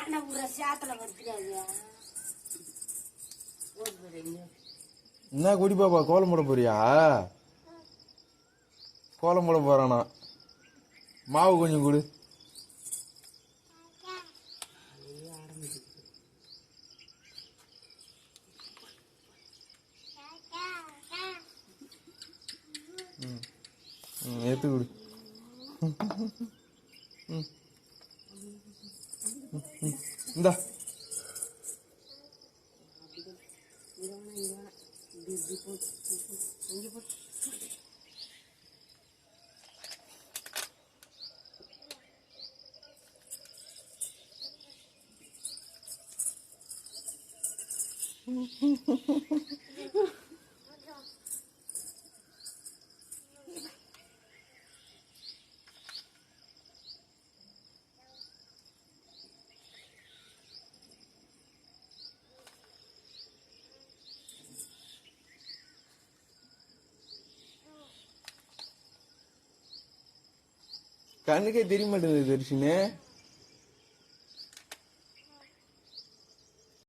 யானை அப்புறம் சேத்துல வருகிறாங்க என்ன குடி பாப்பா கோலம் போட போறியா? கோலம் போட போறானா? மாவு கொஞ்சம் கொடு. ம் ம் எடுத்து கொடு. ம். ம். இந்தா கண்ணுக்கே தெரிய மாட்டேங்குது தரிசினே.